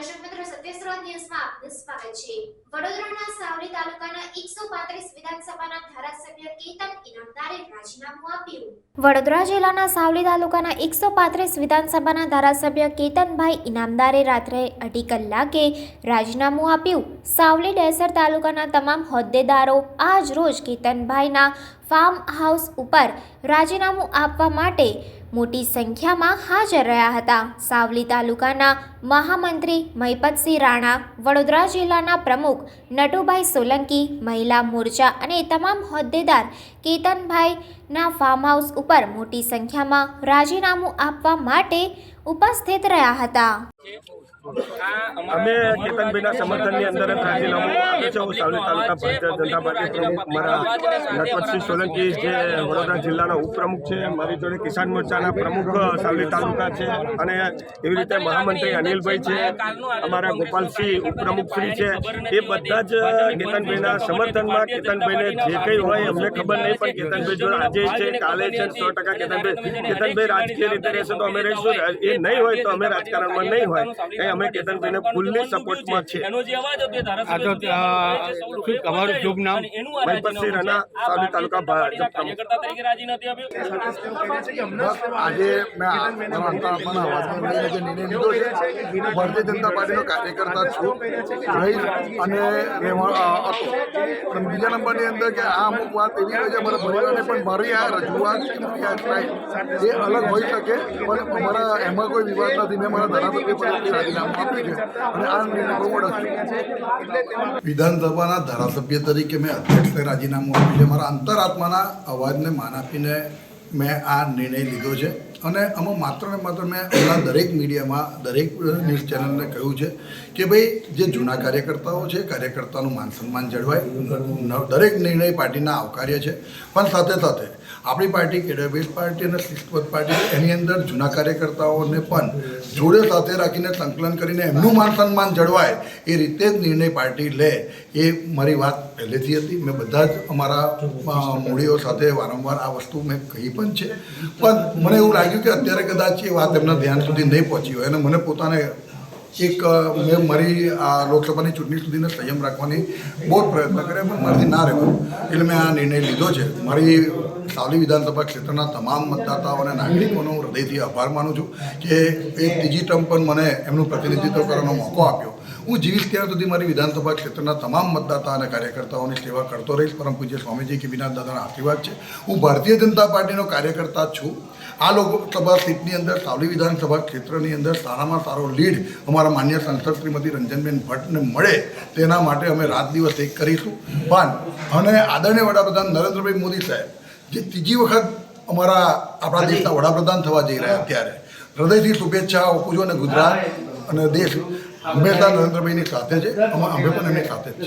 135 વડોદરા જિલ્લાના સાવલી તાલુકાના એકસો પાંત્રીસ વિધાનસભાના ધારાસભ્ય કેતનભાઈ ઇનામદારે રાત્રે અઢી કલાકે રાજીનામું આપ્યું. સાવલી ડેસર તાલુકાના તમામ હોદ્દેદારો આજ રોજ કેતનભાઈના ફાર્મ હાઉસ ઉપર રાજીનામું આપવા માટે મોટી સંખ્યામાં હાજર રહ્યા હતા. સાવલી તાલુકાના મહામંત્રી મહિપતસિંહ રાણા, વડોદરા જિલ્લાના પ્રમુખ નટુભાઈ સોલંકી, મહિલા મોરચા અને તમામ હોદ્દેદાર કેતનભાઈના ફાર્મ હાઉસ ઉપર મોટી સંખ્યામાં રાજીનામું આપવા માટે ઉપસ્થિત રહ્યા હતા. અમે કેતનભાઈના સમર્થનની અંદર રાજીનામું આપ્યું છે હું સાવલી તાલુકા ભારતીય જનતા પાર્ટી પ્રમુખ, મારા નટવરસિંહ સોલંકી જે વડોદરા જિલ્લાના ઉપપ્રમુખ છે, મારી જોડે કિસાન મોરચાના પ્રમુખ સાવલી તાલુકા છે અને એવી રીતે મહામંત્રી અનિલભાઈ છે, અમારા ગોપાલસિંહ ઉપપ્રમુખ શ્રી છે. એ બધા જ કેતનભાઈના સમર્થનમાં કેતનભાઈને જે કંઈ હોય અમને ખબર નહીં, પણ કેતનભાઈ જો આજે છે, કાલે છે, સો ટકા કેતનભાઈ કેતનભાઈ રાજકીય રીતે રહેશે તો અમે રહીશું. એ નહીં હોય તો અમે રાજકારણમાં નહીં હોય. એ અમે કેતનભાઈને ફૂલની સપોર્ટમાં છે એનો જે અવાજ હતો એ આ તો ધારાસભ્ય અ, શું તમારું શુભ નામ? મહિપતસિંહ રાણા સાવલી તાલુકા આજે મેં આ- મારા અંતરાત્માના અવાજને લઈને જે નિર્ણય લીધો છે ભારતીય જનતા પાર્ટીનો કાર્યકર્તા છું અને રહેવા હતો. પણ બીજા નંબરની અંદર કે આ અમુક વાત એવી હોય છે અમારા પરિવારને પણ મારી આ રજૂઆત કે મારી આ અલગ હોઈ શકે પણ અમારા એમાં કોઈ વિવાદ નથી. મેં મારા ધારાસભ્ય વિધાનસભાના ધારાસભ્ય તરીકે મેં અધ્યક્ષને રાજીનામું આપ્યું છે. મારા અંતરાત્માના અવાજને માન આપીને મેં આ નિર્ણય લીધો છે. અને આમાં માત્ર ને માત્ર મેં હમણાં દરેક મીડિયામાં દરેક ન્યૂઝ ચેનલને કહ્યું છે કે ભાઈ જે જૂના કાર્યકર્તાઓ છે કાર્યકર્તાનું માન સન્માન જળવાય. દરેક નિર્ણય પાર્ટીના આવકાર્ય છે. પણ સાથે સાથે આપણી પાર્ટી કેડરબેઝ પાર્ટી અને શિસ્તબદ્ધ પાર્ટી, એની અંદર જૂના કાર્યકર્તાઓને પણ જોડે સાથે રાખીને સંકલન કરીને એમનું માન સન્માન જળવાય, એ રીતે જ નિર્ણય પાર્ટી લે, એ મારી વાત પહેલેથી હતી. મેં બધા જ અમારા મૂડીઓ સાથે વારંવાર આ વસ્તુ મેં કહી પણ છે. પણ મને એવું લાગ્યું કે અત્યારે કદાચ એ વાત એમના ધ્યાન સુધી નહીં પહોંચી હોય અને મને પોતાને એક મેં મારી આ લોકસભાની ચૂંટણી સુધીનો સંયમ રાખવાની બહુ પ્રયત્ન કર્યા, પણ મારાથી ના રહેવું. એટલે મેં આ નિર્ણય લીધો છે. મારી સાવલી વિધાનસભા ક્ષેત્રના તમામ મતદાતાઓ અને નાગરિકોનો હૃદયથી આભાર માનું છું કે એક ત્રીજી ટર્મ પણ મને એમનું પ્રતિનિધિત્વ કરવાનો મોકો આપ્યો. હું જીવીશ ત્યાં સુધી મારી વિધાનસભા ક્ષેત્રના તમામ મતદાતા અને કાર્યકર્તાઓની સેવા કરતો રહીશ. પરમ પૂજ્ય સ્વામીજી કિબીનાથ દાદાના આશીર્વાદ છે. હું ભારતીય જનતા પાર્ટીનો કાર્યકર્તા છું. આ લોકસભા સીટની અંદર સાવલી વિધાનસભા ક્ષેત્રની અંદર સારામાં સારો લીડ અમારા માન્ય સાંસદ શ્રીમતી રંજનબેન ભટ્ટને મળે તેના માટે અમે રાત દિવસ એક કરીશું. પણ અને આદરણીય વડાપ્રધાન નરેન્દ્રભાઈ મોદી સાહેબ જે ત્રીજી વખત અમારા આપણા દેશના વડાપ્રધાન થવા જઈ રહ્યા અત્યારે હૃદયથી શુભેચ્છા આપું છું અને ગુજરાત અને દેશ હંમેશા નરેન્દ્રભાઈની સાથે છે. અમે પણ એમની સાથે છે.